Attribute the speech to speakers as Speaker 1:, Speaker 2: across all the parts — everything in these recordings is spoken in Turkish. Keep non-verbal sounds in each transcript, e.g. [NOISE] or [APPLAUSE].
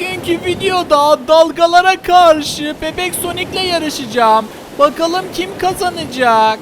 Speaker 1: Bugünkü videoda dalgalara karşı Bebek Sonic'le yarışacağım. Bakalım kim kazanacak?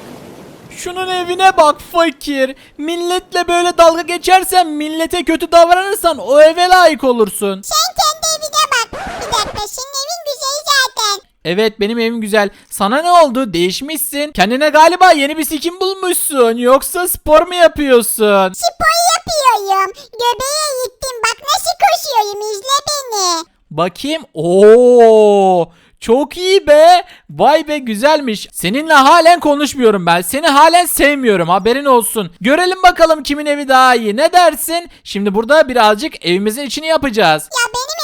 Speaker 1: Şunun evine bak fakir. Milletle böyle dalga geçersen, millete kötü davranırsan o eve layık olursun.
Speaker 2: Sen kendi evine bak. Bir dakika senin evin güzel zaten.
Speaker 1: Evet benim evim güzel. Sana ne oldu? Değişmişsin. Kendine galiba yeni bir skin bulmuşsun. Yoksa spor mu yapıyorsun?
Speaker 2: Spor yapıyorum. Göbeğe gittim bak nasıl koşuyorum izle beni.
Speaker 1: Bakayım. Oo! Çok iyi be. Vay be güzelmiş. Seninle halen konuşmuyorum ben. Seni halen sevmiyorum. Haberin olsun. Görelim bakalım kimin evi daha iyi. Ne dersin? Şimdi burada birazcık evimizin içini yapacağız.
Speaker 2: Ya benim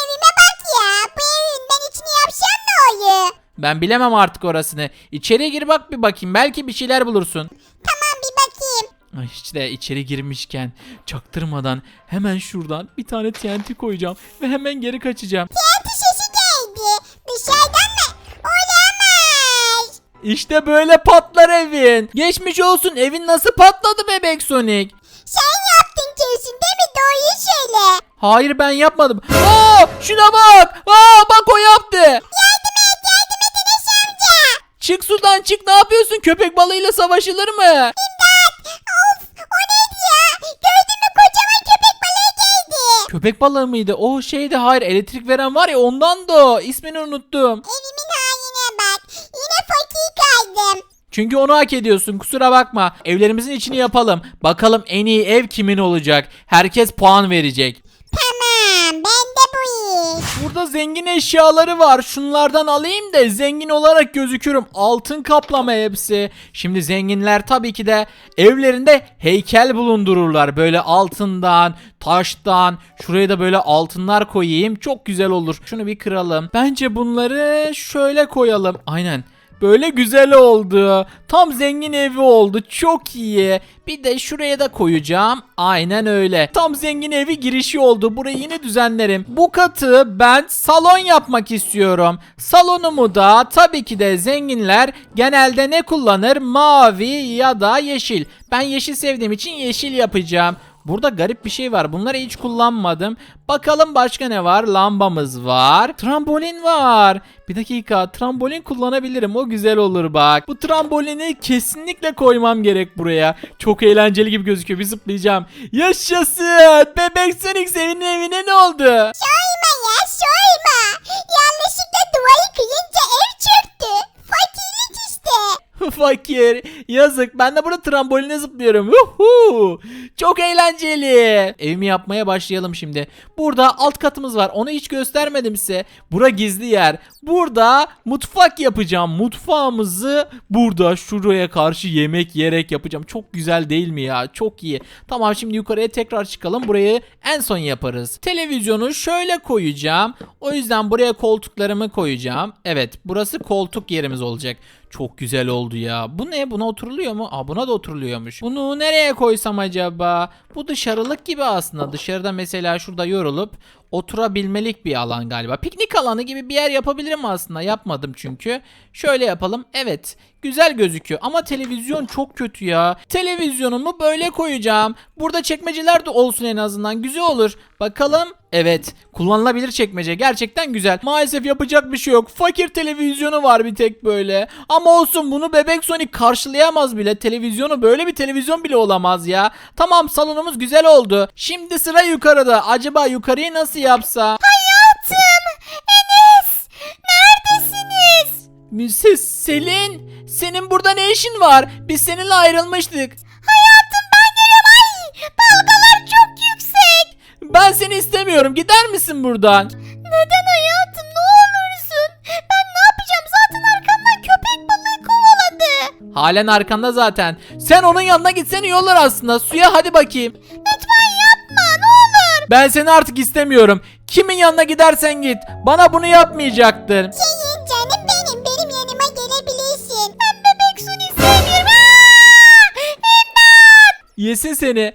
Speaker 2: olur?
Speaker 1: Ben bilemem artık orasını. İçeri gir bak bir bakayım. Belki bir şeyler bulursun.
Speaker 2: Tamam bir bakayım.
Speaker 1: Ay işte içeri girmişken çaktırmadan hemen şuradan bir tane TNT koyacağım ve hemen geri kaçacağım.
Speaker 2: TNT sesi geldi. Dışarıdan mı? Olamaz.
Speaker 1: İşte böyle patlar evin. Geçmiş olsun evin nasıl patladı bebek Sonic?
Speaker 2: Sen yaptın kesin değil mi? Doğruyu söyle.
Speaker 1: Hayır ben yapmadım. Aa şuna bak. Aa bak o yaptı. Çık sudan çık ne yapıyorsun? Köpek balığıyla savaşılır mı?
Speaker 2: İmdat. Of o neydi ya? Gördün mü kocaman köpek balığı geldi.
Speaker 1: Köpek balığı mıydı? O şeydi hayır elektrik veren var ya ondan da o. İsmini unuttum.
Speaker 2: Evimin haline bak. Yine fakir kaldım.
Speaker 1: Çünkü onu hak ediyorsun kusura bakma. Evlerimizin içini yapalım. Bakalım en iyi ev kimin olacak? Herkes puan verecek.
Speaker 2: Tamam ben de bu iş.
Speaker 1: Burada zengin eşyaları var. Şunlardan alayım da zengin olarak gözükürüm. Altın kaplama hepsi. Şimdi zenginler tabii ki de evlerinde heykel bulundururlar. Böyle altından, taştan. Şuraya da böyle altınlar koyayım. Çok güzel olur. Şunu bir kıralım. Bence bunları şöyle koyalım. Aynen. Böyle güzel oldu. Tam zengin evi oldu. Çok iyi. Bir de şuraya da koyacağım. Aynen öyle. Tam zengin evi girişi oldu. Burayı yine düzenlerim. Bu katı ben salon yapmak istiyorum. Salonumu da tabii ki de zenginler genelde ne kullanır? Mavi ya da yeşil. Ben yeşil sevdiğim için yeşil yapacağım. Burada garip bir şey var. Bunları hiç kullanmadım. Bakalım başka ne var? Lambamız var. Trambolin var. Bir dakika. Trambolin kullanabilirim. O güzel olur bak. Bu trambolini kesinlikle koymam gerek buraya. Çok eğlenceli gibi gözüküyor. Bir zıplayacağım. Yaşasın. Bebek Sonic senin evine ne oldu?
Speaker 2: Soyma ya soyma. Yanlışlıkla duvarı kıyınca ev çöktü. Fakirlik işte. [LAUGHS]
Speaker 1: Fakir. Yazık. Ben de burada tramboline zıplıyorum. Uhu. Çok eğlenceli. Evimi yapmaya başlayalım şimdi. Burada alt katımız var. Onu hiç göstermedim size. Bura gizli yer. Burada mutfak yapacağım. Mutfağımızı burada şuraya karşı yemek yerek yapacağım. Çok güzel değil mi ya? Çok iyi. Tamam şimdi yukarıya tekrar çıkalım. Burayı en son yaparız. Televizyonu şöyle koyacağım. O yüzden buraya koltuklarımı koyacağım. Evet burası koltuk yerimiz olacak. Çok güzel oldu ya. Bu ne? Buna oturuluyor mu? Aa buna da oturuluyormuş. Bunu nereye koysam acaba? Bu dışarılık gibi aslında. Dışarıda mesela şurada yorulup oturabilmelik bir alan galiba. Piknik alanı gibi bir yer yapabilirim aslında. Yapmadım çünkü. Şöyle yapalım. Evet. Güzel gözüküyor ama televizyon çok kötü ya. Televizyonumu böyle koyacağım. Burada çekmeceler de olsun en azından. Güzel olur. Bakalım. Evet. Kullanılabilir çekmece. Gerçekten güzel. Maalesef yapacak bir şey yok. Fakir televizyonu var bir tek böyle. Ama olsun bunu Bebek Sonic karşılayamaz bile. Televizyonu böyle bir televizyon bile olamaz ya. Tamam salonumuz güzel oldu. Şimdi sıra yukarıda. Acaba yukarıyı nasıl yapsa?
Speaker 2: Hayatım. Enes. Neredesiniz?
Speaker 1: Ses Selin. Senin burada ne işin var? Biz seninle ayrılmıştık.
Speaker 2: Hayatım ben geliyorum. Ay dalgalar çok yüksek.
Speaker 1: Ben seni istemiyorum. Gider misin buradan?
Speaker 2: Neden hayatım ne olursun? Ben ne yapacağım zaten arkamdan köpek balığı kovaladı.
Speaker 1: Halen arkanda zaten. Sen onun yanına gitsen iyi olur aslında. Suya hadi bakayım.
Speaker 2: Lütfen yapma ne olur.
Speaker 1: Ben seni artık istemiyorum. Kimin yanına gidersen git. Bana bunu yapmayacaktın. Yesin seni.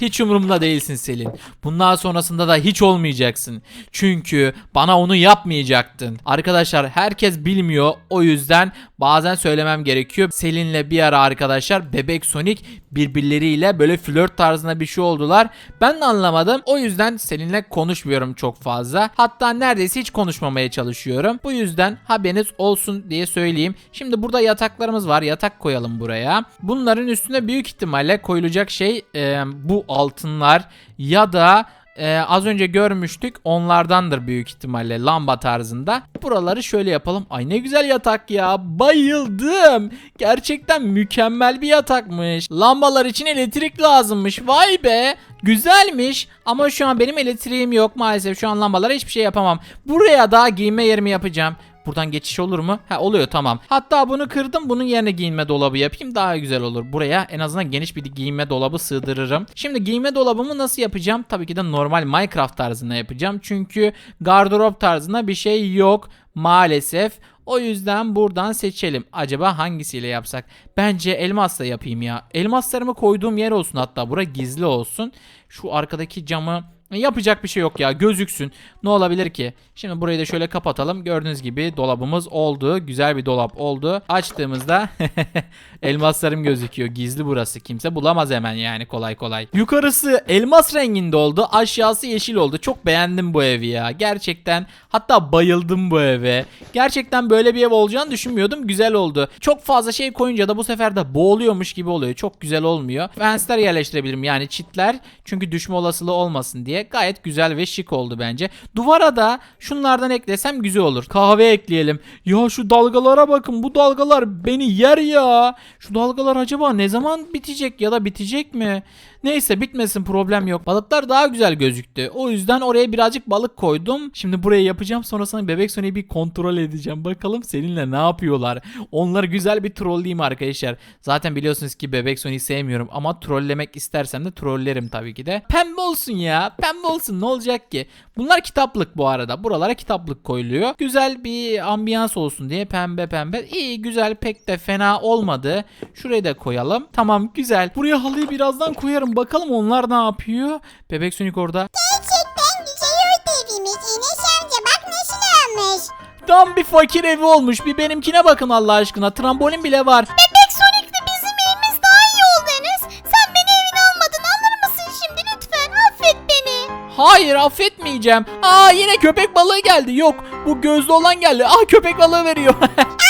Speaker 1: Hiç umurumda değilsin Selin. Bundan sonrasında da hiç olmayacaksın. Çünkü bana onu yapmayacaktın. Arkadaşlar herkes bilmiyor. O yüzden bazen söylemem gerekiyor. Selin'le bir ara arkadaşlar Bebek Sonic birbirleriyle böyle flört tarzında bir şey oldular. Ben de anlamadım. O yüzden Selin'le konuşmuyorum çok fazla. Hatta neredeyse hiç konuşmamaya çalışıyorum. Bu yüzden haberiniz olsun diye söyleyeyim. Şimdi burada yataklarımız var. Yatak koyalım buraya. Bunların üstüne büyük ihtimalle koyulacak şey e, bu altınlar ya da ee, az önce görmüştük onlardandır büyük ihtimalle lamba tarzında. Buraları şöyle yapalım. Ay ne güzel yatak ya. Bayıldım. Gerçekten mükemmel bir yatakmış. Lambalar için elektrik lazımmış. Vay be. Güzelmiş. Ama şu an benim elektriğim yok maalesef. Şu an lambalara hiçbir şey yapamam. Buraya da giyinme yerimi yapacağım. Buradan geçiş olur mu? Ha oluyor tamam. Hatta bunu kırdım. Bunun yerine giyinme dolabı yapayım. Daha güzel olur. Buraya en azından geniş bir giyinme dolabı sığdırırım. Şimdi giyinme dolabımı nasıl yapacağım? Tabii ki de normal Minecraft tarzında yapacağım. Çünkü gardırop tarzında bir şey yok maalesef. O yüzden buradan seçelim. Acaba hangisiyle yapsak? Bence elmasla yapayım ya. Elmaslarımı koyduğum yer olsun hatta. Bura gizli olsun. Şu arkadaki camı Yapacak bir şey yok ya gözüksün. Ne olabilir ki? Şimdi burayı da şöyle kapatalım. Gördüğünüz gibi dolabımız oldu. Güzel bir dolap oldu. Açtığımızda [LAUGHS] elmaslarım gözüküyor. Gizli burası. Kimse bulamaz hemen yani kolay kolay. Yukarısı elmas renginde oldu. Aşağısı yeşil oldu. Çok beğendim bu evi ya. Gerçekten hatta bayıldım bu eve. Gerçekten böyle bir ev olacağını düşünmüyordum. Güzel oldu. Çok fazla şey koyunca da bu sefer de boğuluyormuş gibi oluyor. Çok güzel olmuyor. Fensler yerleştirebilirim yani çitler. Çünkü düşme olasılığı olmasın diye. Gayet güzel ve şık oldu bence. Duvara da şunlardan eklesem güzel olur. Kahve ekleyelim. Ya şu dalgalara bakın. Bu dalgalar beni yer ya. Şu dalgalar acaba ne zaman bitecek ya da bitecek mi? Neyse bitmesin problem yok. Balıklar daha güzel gözüktü. O yüzden oraya birazcık balık koydum. Şimdi buraya yapacağım. Sonrasında bebek Sony'yi bir kontrol edeceğim. Bakalım seninle ne yapıyorlar. Onları güzel bir trolleyeyim arkadaşlar. Zaten biliyorsunuz ki bebek Sony'yi sevmiyorum. Ama trollemek istersem de trollerim tabii ki de. Pembe olsun ya. Pembe olsun ne olacak ki? Bunlar kitaplık bu arada. Buralara kitaplık koyuluyor. Güzel bir ambiyans olsun diye pembe pembe. İyi güzel pek de fena olmadı. Şuraya da koyalım. Tamam güzel. Buraya halıyı birazdan koyarım. Bakalım onlar ne yapıyor. Bebek Sonic orada.
Speaker 2: Gerçekten güzel oldu evimiz. İneş amca bak nasıl olmuş.
Speaker 1: Tam bir fakir evi olmuş. Bir benimkine bakın Allah aşkına. Trambolin bile var.
Speaker 2: Bebek Sonic'le bizim evimiz daha iyi oldu Enes. Sen beni evine almadın alır mısın şimdi lütfen affet beni.
Speaker 1: Hayır affetmeyeceğim. Aa yine köpek balığı geldi. Yok bu gözlü olan geldi. Aa köpek balığı veriyor. [LAUGHS]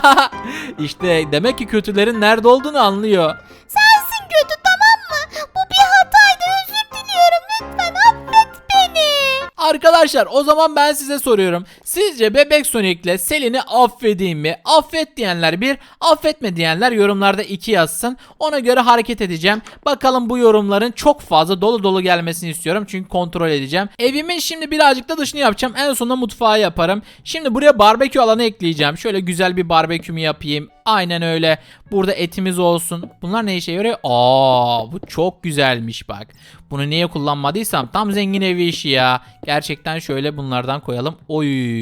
Speaker 1: [LAUGHS] işte demek ki kötülerin nerede olduğunu anlıyor.
Speaker 2: Sensin kötü tamam mı? Bu bir hataydı özür diliyorum. Lütfen affet beni.
Speaker 1: Arkadaşlar o zaman ben size soruyorum. Sizce Bebek Sonic'le Selin'i affedeyim mi? Affet diyenler bir, affetme diyenler yorumlarda iki yazsın. Ona göre hareket edeceğim. Bakalım bu yorumların çok fazla dolu dolu gelmesini istiyorum. Çünkü kontrol edeceğim. Evimin şimdi birazcık da dışını yapacağım. En sonunda mutfağı yaparım. Şimdi buraya barbekü alanı ekleyeceğim. Şöyle güzel bir barbekümü yapayım. Aynen öyle. Burada etimiz olsun. Bunlar ne işe yarıyor? Aa, bu çok güzelmiş bak. Bunu niye kullanmadıysam tam zengin evi işi ya. Gerçekten şöyle bunlardan koyalım. Oy.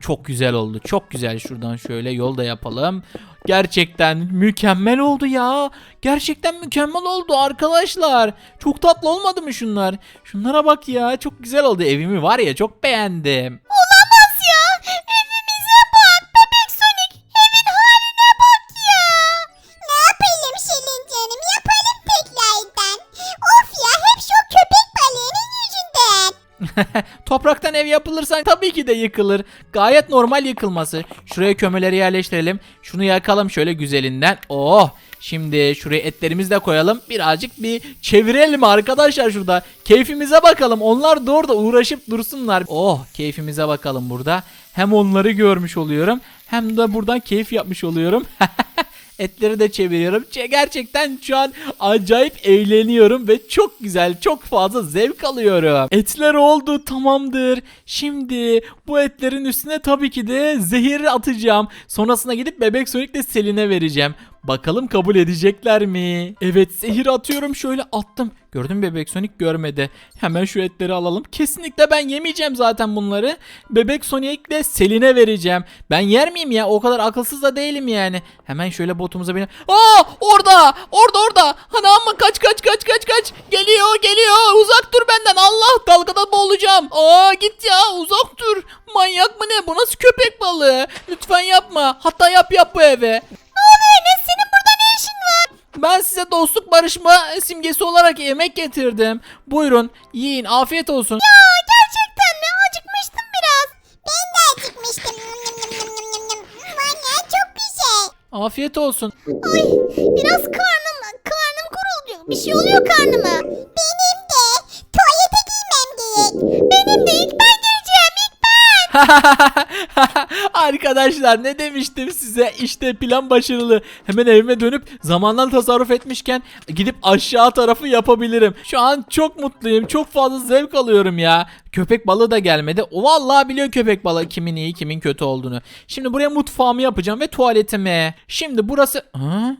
Speaker 1: Çok güzel oldu. Çok güzel. Şuradan şöyle yol da yapalım. Gerçekten mükemmel oldu ya. Gerçekten mükemmel oldu arkadaşlar. Çok tatlı olmadı mı şunlar? Şunlara bak ya. Çok güzel oldu. Evimi var ya çok beğendim.
Speaker 2: Olamaz ya. [LAUGHS]
Speaker 1: Topraktan ev yapılırsa tabii ki de yıkılır. Gayet normal yıkılması. Şuraya kömürleri yerleştirelim. Şunu yakalım şöyle güzelinden. Oh! Şimdi şuraya etlerimizi de koyalım. Birazcık bir çevirelim arkadaşlar şurada. Keyfimize bakalım. Onlar da orada uğraşıp dursunlar. Oh! Keyfimize bakalım burada. Hem onları görmüş oluyorum. Hem de buradan keyif yapmış oluyorum. [LAUGHS] Etleri de çeviriyorum. Gerçekten şu an acayip eğleniyorum ve çok güzel, çok fazla zevk alıyorum. Etler oldu, tamamdır. Şimdi bu etlerin üstüne tabii ki de zehir atacağım. Sonrasında gidip bebek Sonic'le Selin'e vereceğim. Bakalım kabul edecekler mi? Evet zehir atıyorum şöyle attım. Gördün bebek Sonic görmedi. Hemen şu etleri alalım. Kesinlikle ben yemeyeceğim zaten bunları. Bebek Sonic'le Selin'e vereceğim. Ben yer miyim ya? O kadar akılsız da değilim yani. Hemen şöyle botumuza binelim. Aa orada! Orada orada! Hani ama kaç kaç kaç kaç kaç! Geliyor geliyor! Uzak dur benden! Allah dalgada boğulacağım! Aa git ya uzak dur! Manyak mı ne? Bu nasıl köpek balığı? Lütfen yapma. Hatta yap yap bu eve.
Speaker 2: Ne oluyor Enes senin burada ne işin var?
Speaker 1: Ben size dostluk barışma simgesi olarak yemek getirdim. Buyurun yiyin afiyet olsun.
Speaker 2: Aa gerçekten mi? Acıkmıştım biraz. Ben de acıkmıştım. Valla çok güzel.
Speaker 1: Afiyet olsun.
Speaker 2: Ay biraz karnım karnım kuruluyor. Bir şey oluyor karnıma. Benim de. Tuvalete giymem gerek. Benim de ilk [LAUGHS]
Speaker 1: Arkadaşlar ne demiştim size işte plan başarılı. Hemen evime dönüp zamandan tasarruf etmişken gidip aşağı tarafı yapabilirim. Şu an çok mutluyum çok fazla zevk alıyorum ya. Köpek balığı da gelmedi. O vallahi biliyor köpek balığı kimin iyi kimin kötü olduğunu. Şimdi buraya mutfağımı yapacağım ve tuvaletimi. Şimdi burası... Ha?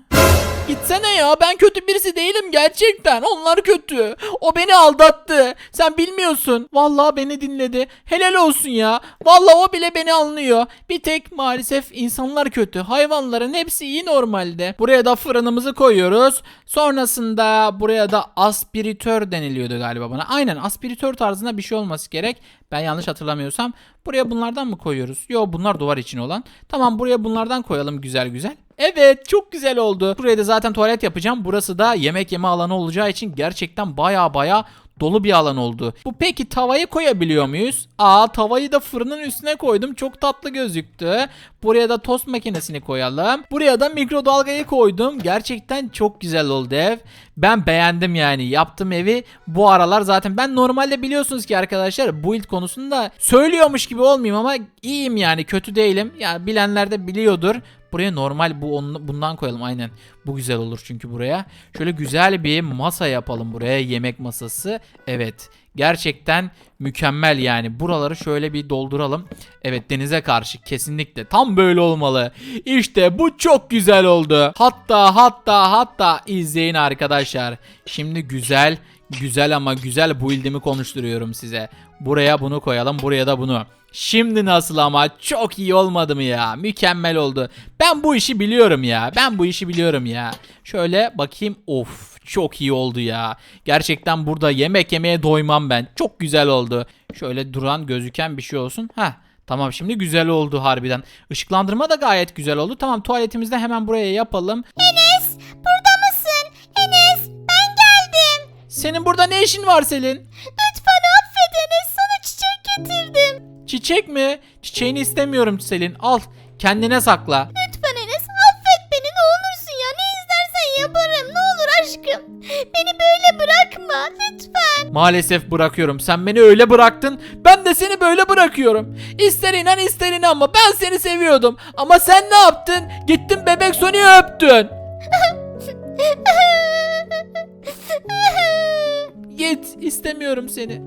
Speaker 1: Gitsene ya ben kötü birisi değilim gerçekten. Onlar kötü. O beni aldattı. Sen bilmiyorsun. Vallahi beni dinledi. Helal olsun ya. Vallahi o bile beni anlıyor. Bir tek maalesef insanlar kötü. Hayvanların hepsi iyi normalde. Buraya da fırınımızı koyuyoruz. Sonrasında buraya da aspiritör deniliyordu galiba bana. Aynen aspiritör tarzında bir şey olması gerek ben yanlış hatırlamıyorsam buraya bunlardan mı koyuyoruz yo bunlar duvar için olan tamam buraya bunlardan koyalım güzel güzel Evet çok güzel oldu. Buraya da zaten tuvalet yapacağım. Burası da yemek yeme alanı olacağı için gerçekten baya baya dolu bir alan oldu. Bu peki tavayı koyabiliyor muyuz? Aa tavayı da fırının üstüne koydum. Çok tatlı gözüktü. Buraya da tost makinesini koyalım. Buraya da mikrodalgayı koydum. Gerçekten çok güzel oldu ev. Ben beğendim yani. Yaptım evi bu aralar zaten. Ben normalde biliyorsunuz ki arkadaşlar build konusunda söylüyormuş gibi olmayayım ama iyiyim yani. Kötü değilim. Yani bilenler de biliyordur. Buraya normal bu onun- bundan koyalım aynen. Bu güzel olur çünkü buraya. Şöyle güzel bir masa yapalım buraya. Yemek masası. Evet. Gerçekten mükemmel yani. Buraları şöyle bir dolduralım. Evet denize karşı kesinlikle tam böyle olmalı. İşte bu çok güzel oldu. Hatta hatta hatta izleyin arkadaşlar. Şimdi güzel güzel ama güzel build'imi konuşturuyorum size. Buraya bunu koyalım buraya da bunu. Şimdi nasıl ama çok iyi olmadı mı ya? Mükemmel oldu. Ben bu işi biliyorum ya. Ben bu işi biliyorum ya. Şöyle bakayım. Of çok iyi oldu ya. Gerçekten burada yemek yemeye doymam ben. Çok güzel oldu. Şöyle duran gözüken bir şey olsun. Heh. Tamam şimdi güzel oldu harbiden. Işıklandırma da gayet güzel oldu. Tamam tuvaletimizi de hemen buraya yapalım.
Speaker 2: Enes burada mısın? Enes ben geldim.
Speaker 1: Senin burada ne işin var Selin?
Speaker 2: Lütfen affet Enes sana çiçek getirdim.
Speaker 1: Çiçek mi? Çiçeğini istemiyorum Selin. Al kendine sakla.
Speaker 2: Lütfen Enes affet beni ne olursun ya ne istersen yaparım ne olur aşkım. Beni böyle bırakma lütfen.
Speaker 1: Maalesef bırakıyorum. Sen beni öyle bıraktın. Ben de seni böyle bırakıyorum. İster inan ister inanma. Ben seni seviyordum. Ama sen ne yaptın? Gittin bebek Sony'yi öptün. [LAUGHS] Git. istemiyorum seni.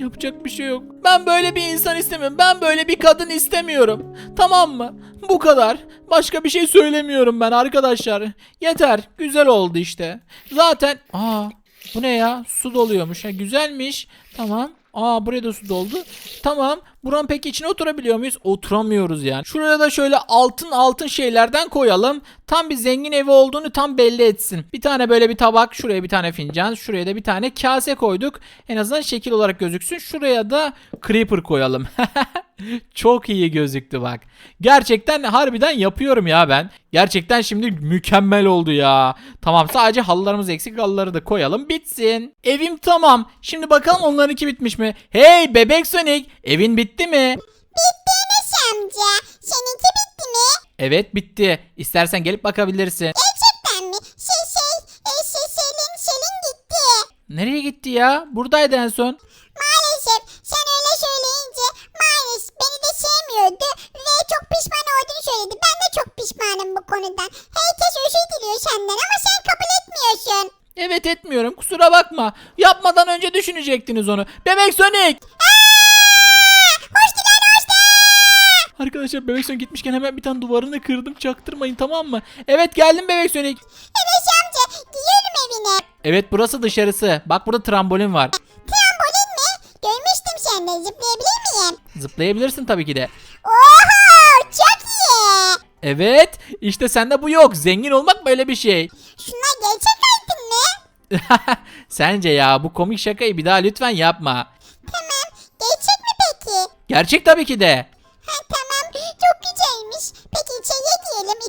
Speaker 1: Yapacak bir şey yok. Ben böyle bir insan istemiyorum. Ben böyle bir kadın istemiyorum. Tamam mı? Bu kadar. Başka bir şey söylemiyorum ben arkadaşlar. Yeter. Güzel oldu işte. Zaten... Aa, bu ne ya? Su doluyormuş. Ha, güzelmiş. Tamam. Aa buraya da su doldu. Tamam. Buranın peki içine oturabiliyor muyuz? Oturamıyoruz yani. Şuraya da şöyle altın altın şeylerden koyalım. Tam bir zengin evi olduğunu tam belli etsin. Bir tane böyle bir tabak, şuraya bir tane fincan, şuraya da bir tane kase koyduk. En azından şekil olarak gözüksün. Şuraya da creeper koyalım. [LAUGHS] Çok iyi gözüktü bak. Gerçekten harbiden yapıyorum ya ben. Gerçekten şimdi mükemmel oldu ya. Tamam sadece halılarımız eksik halıları da koyalım bitsin. Evim tamam. Şimdi bakalım onlarınki bitmiş mi? Hey bebek Sonic evin bitti mi?
Speaker 2: Bitti Enes amca. Seninki bitti mi?
Speaker 1: Evet bitti. İstersen gelip bakabilirsin.
Speaker 2: Gerçekten mi? Şey şey e, şey Selin Selin gitti.
Speaker 1: Nereye gitti ya? Buradaydı en son.
Speaker 2: Maalesef sen öyle söyleyince maalesef beni de sevmiyordu ve çok pişman olduğunu söyledi. Ben de çok pişmanım bu konudan. Herkes özür diliyor senden ama sen kabul etmiyorsun.
Speaker 1: Evet etmiyorum kusura bakma. Yapmadan önce düşünecektiniz onu. Bebek Sonic!
Speaker 2: Hoş
Speaker 1: Arkadaşlar Bebek Sonic gitmişken hemen bir tane duvarını kırdım çaktırmayın tamam mı? Evet geldim Bebek Sonic.
Speaker 2: Enes amca gidiyorum evine.
Speaker 1: Evet burası dışarısı. Bak burada trambolin var.
Speaker 2: Trambolin mi? Görmüştüm sende. Zıplayabilir miyim?
Speaker 1: Zıplayabilirsin tabii ki de.
Speaker 2: Oha çok iyi.
Speaker 1: Evet işte sende bu yok. Zengin olmak böyle bir şey.
Speaker 2: Şunlar gerçek altın mı? [LAUGHS]
Speaker 1: Sence ya bu komik şakayı bir daha lütfen yapma.
Speaker 2: Tamam. Gerçek mi peki?
Speaker 1: Gerçek tabii ki de.
Speaker 2: Ha tamam.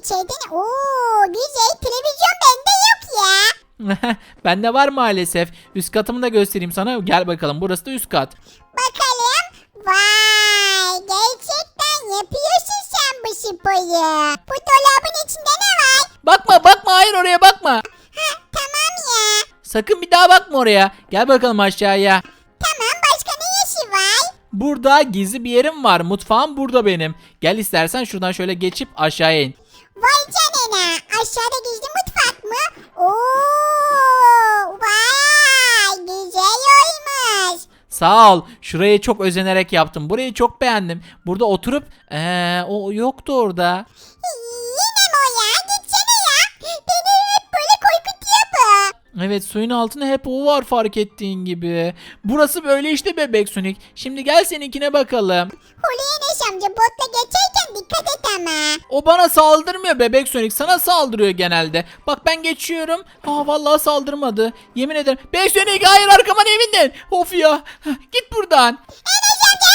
Speaker 2: İçeride ne? Oo güzel. Televizyon bende yok ya. [LAUGHS]
Speaker 1: Bende var maalesef. Üst katımı da göstereyim sana. Gel bakalım burası da üst kat.
Speaker 2: Bakalım. Vay. Gerçekten yapıyorsun sen bu sporu. Bu dolabın içinde ne var?
Speaker 1: Bakma bakma hayır oraya bakma.
Speaker 2: Ha tamam ya.
Speaker 1: Sakın bir daha bakma oraya. Gel bakalım aşağıya.
Speaker 2: Tamam başka ne işi var?
Speaker 1: Burada gizli bir yerim var. Mutfağım burada benim. Gel istersen şuradan şöyle geçip aşağıya in.
Speaker 2: Vay canına. Aşağıda gizli mutfak mı? Oo, vay güzel olmuş.
Speaker 1: Sağ ol. Şurayı çok özenerek yaptım. Burayı çok beğendim. Burada oturup ee, o yoktu orada. Evet suyun altında hep o var fark ettiğin gibi. Burası böyle işte bebek Sonic. Şimdi gel seninkine bakalım.
Speaker 2: Hulusi Enes amca botla geçerken dikkat et ama.
Speaker 1: O bana saldırmıyor bebek Sonic. Sana saldırıyor genelde. Bak ben geçiyorum. Aa vallahi saldırmadı. Yemin ederim. Bebek Sonic hayır arkama evinden. Of ya. Git buradan.
Speaker 2: Enes amca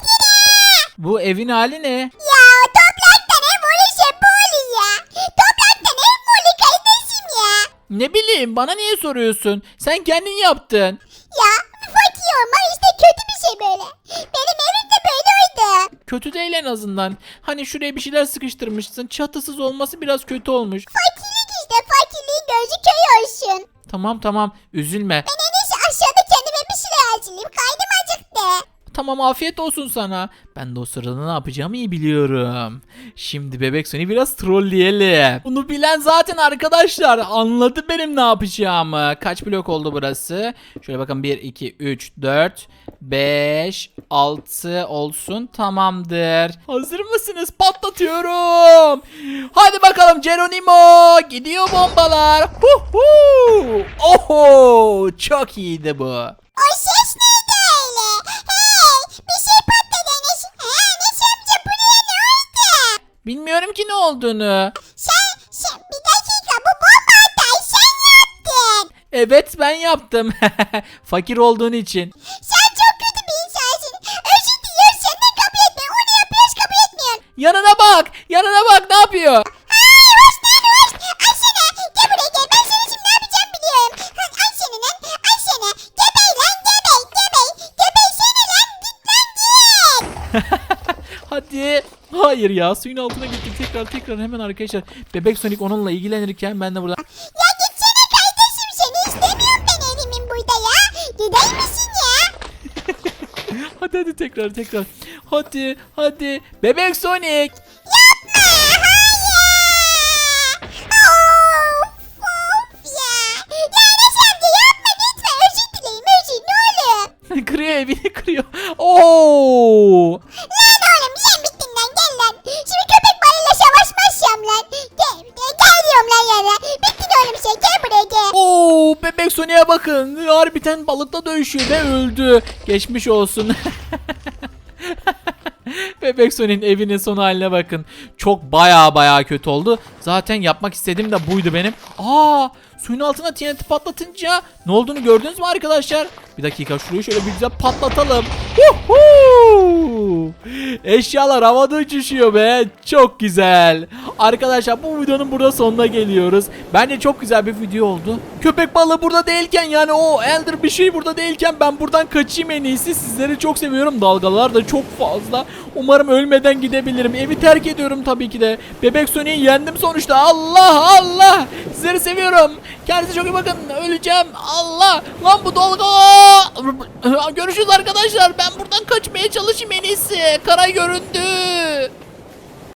Speaker 2: gidin.
Speaker 1: Bu evin hali ne?
Speaker 2: Ya topraktan ev olursa bu olur ya. Topraktan ev mi olur kardeşim ya?
Speaker 1: Ne bileyim bana niye soruyorsun? Sen kendin yaptın.
Speaker 2: Ya fakir olma işte kötü bir şey böyle. Benim evim de böyle.
Speaker 1: Kötü değil en azından. Hani şuraya bir şeyler sıkıştırmışsın. Çatısız olması biraz kötü olmuş.
Speaker 2: Fakirlik işte fakirliğin gözü köy olsun.
Speaker 1: Tamam tamam üzülme.
Speaker 2: Ben en iyisi aşağıda kendime bir şeyler hazırlayayım. Karnım acıktı.
Speaker 1: Tamam afiyet olsun sana. Ben de o sırada ne yapacağımı iyi biliyorum. Şimdi bebek seni biraz trolleyelim. Bunu bilen zaten arkadaşlar anladı benim ne yapacağımı. Kaç blok oldu burası? Şöyle bakın 1, 2, 3, 4, 5, 6 olsun tamamdır. Hazır mısınız? Patlatıyorum. Hadi bakalım Geronimo. Gidiyor bombalar. Oho çok iyiydi bu.
Speaker 2: O ses neydi
Speaker 1: Bilmiyorum ki ne olduğunu.
Speaker 2: Sen, sen bir dakika bu bomba hatayı sen yaptın.
Speaker 1: Evet ben yaptım. [LAUGHS] Fakir olduğun için.
Speaker 2: Sen
Speaker 1: ya suyun altına gittik tekrar tekrar hemen arkadaşlar. Bebek Sonic onunla ilgilenirken ben de burada.
Speaker 2: Ya gitsene kardeşim seni istemiyorum ben evimin burada ya. Gider misin ya? [LAUGHS]
Speaker 1: Hadi hadi tekrar tekrar. Hadi hadi. Bebek Sonic. Sonic'e bakın. Harbiden balıkla dövüşüyor ve öldü. Geçmiş olsun. [LAUGHS] Bebek Sonic'in evinin son haline bakın. Çok baya baya kötü oldu. Zaten yapmak istediğim de buydu benim. Aa, suyun altına TNT patlatınca ne olduğunu gördünüz mü arkadaşlar? Bir dakika şurayı şöyle bir güzel patlatalım. Huhu! Eşyalar havada uçuşuyor be. Çok güzel. Arkadaşlar bu videonun burada sonuna geliyoruz. Bence çok güzel bir video oldu. Köpek balığı burada değilken yani o Elder bir şey burada değilken ben buradan kaçayım en iyisi. Sizleri çok seviyorum. Dalgalar da çok fazla. Umarım ölmeden gidebilirim. Evi terk ediyorum tabii ki de. Bebek Sonic'i yendim sonuçta. Allah Allah. Sizleri seviyorum. Kendinize çok iyi bakın. Öleceğim. Allah. Lan bu dalga. Görüşürüz arkadaşlar. Ben buradan kaçmaya çalışayım en iyisi. Karay göründü.